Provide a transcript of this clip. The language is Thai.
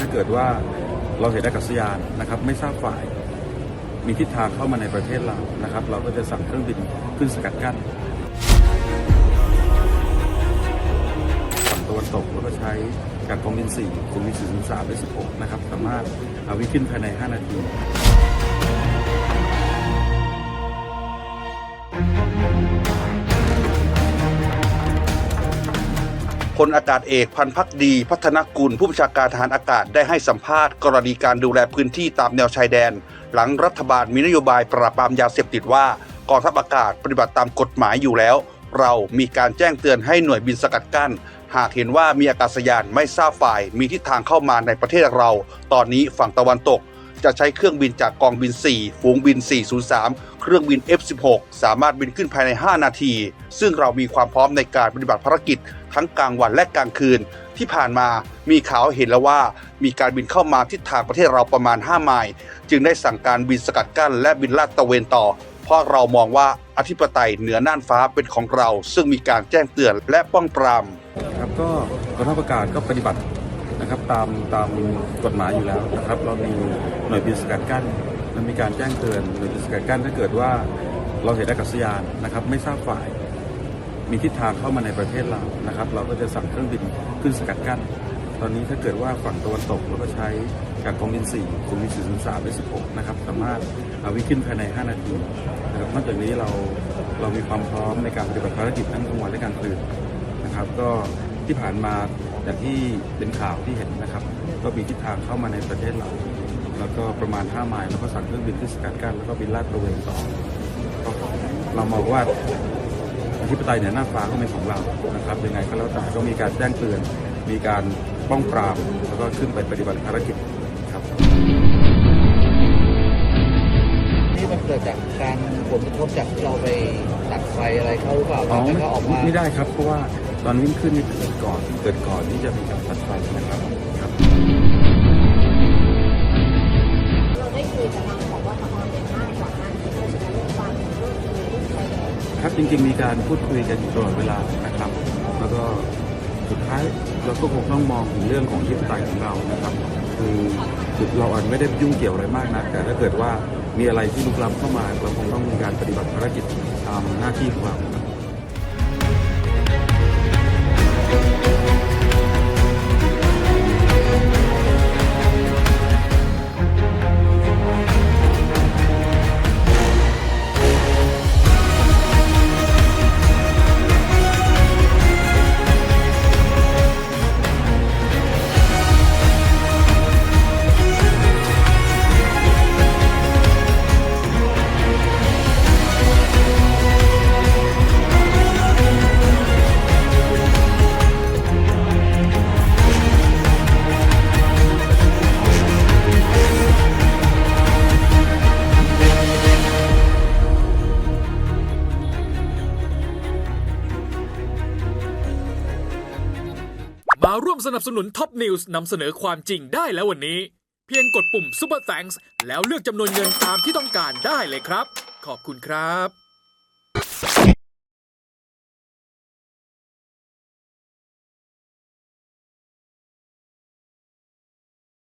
ถ้าเกิดว่าเราเห็นอากาศยานนะครับไม่ทราบฝ่าย มีทิศทางเข้ามาในประเทศเรานะครับ เราก็จะสั่งเครื่องบินขึ้นสกัดกั้นฝั่งตะวันตกเราก็ใช้จากกองบิน4กองบิน4 3และ16 นะครับ สามารถเอาวิ่งขึ้นภายใน 5 นาที พลอากาศเอกพันพักดี พัฒนกุลผู้บัญชาการทหารอากาศได้ให้สัมภาษณ์ กรณีการดูแลพื้นที่ตามแนวชายแดน หลังรัฐบาลมีนโยบายปราบปรามยาเสพติดว่ากองทัพอากาศปฏิบัติตามกฎหมายอยู่แล้ว เรามีการแจ้งเตือนให้หน่วยบินสกัดกั้น หากเห็นว่ามีอากาศยานไม่ทราบฝ่าย มีทิศทางเข้ามาในประเทศเรา ตอนนี้ฝั่งตะวันตก จะใช้เครื่องบินจากกองบิน 4 ฝูงบิน 403 เครื่องบิน F16 สามารถบินขึ้นภายใน 5 นาที ซึ่งเรามีความพร้อมในการปฏิบัติภารกิจ ทั้งกลางวันและกลางคืน ที่ผ่านมามีข่าวเห็นแล้วว่ามีการบินเข้ามาทิศทางประเทศเราประมาณ 5 ไมล์จึงได้สั่งการบินสกัดกั้นและบินลาดตระเวนต่อ เพราะเรามองว่าอธิปไตยเหนือน่านฟ้าเป็นของเรา ซึ่งมีการแจ้งเตือนและป้องปรามครับก็กองทัพอากาศก็ปฏิบัตินะครับตามตามกฎหมายอยู่แล้วนะครับ เรามีหน่วยบินสกัดกั้นและมีการแจ้งเตือนหน่วยบินสกัดกั้นถ้าเกิดว่าเราเห็นอากาศยานนะครับไม่ทราบฝ่าย มีทิศทางเข้ามาในประเทศเรานะครับ เราก็จะสั่งเครื่องบินขึ้นสกัดกั้น ตอนนี้ถ้าเกิดว่าฝั่งตะวันตกเราก็ใช้จากกองบิน4กองบิน403และ16 นะครับ สามารถเอาวิ่งขึ้นภายใน 5 นาทีนะครับนอกจากนี้เราเรามีความพร้อมในการปฏิบัติภารกิจทั้งกลางวันและกลางคืนนะครับ ก็ที่ผ่านมาอย่างที่เป็นข่าวที่เห็นนะครับ ก็มีทิศทางเข้ามาในประเทศเราแล้วก็ประมาณ 5 ไมล์แล้วก็สั่งเครื่องบินขึ้นสกัดกั้นแล้วก็บินลาดตระเวนต่อเรามองว่า ธิปไตยเหนือหน้าฟ้าก็เป็นของเรานะครับยังไงก็แล้วแต่ก็มีการแจ้งเตือน มีการป้องปรามแล้วก็ขึ้นไปปฏิบัติภารกิจครับนี่มันเกิดจากการผลกระทบจากที่เราไปตัดไฟอะไรเขาหรือเปล่าอ๋อทำให้ไม่เขาออกมาไม่ได้ครับ เพราะว่าตอนวิ่งขึ้นนี่เกิดก่อนเกิดก่อนที่จะมีการตัดไฟนะครับครับ จริงๆมีการพูดคุยกันอยู่ตลอดเวลานะครับ แล้วก็สุดท้ายเราก็คงต้องมองถึงเรื่องของที่ปไตยของเรานะครับคือคือเราอาจไม่ได้ยุ่งเกี่ยวอะไรมากนะแต่ถ้าเกิดว่ามีอะไรที่ลุกล้ำเข้ามาเราคงต้องมีการปฏิบัติภารกิจตามหน้าที่ของเรา มาร่วมสนับสนุนท็อปนิวส์นำเสนอความจริงได้แล้ววันนี้ เพียงกดปุ่ม Super Thanks แล้วเลือกจำนวนเงินตามที่ต้องการได้เลยครับ ขอบคุณครับ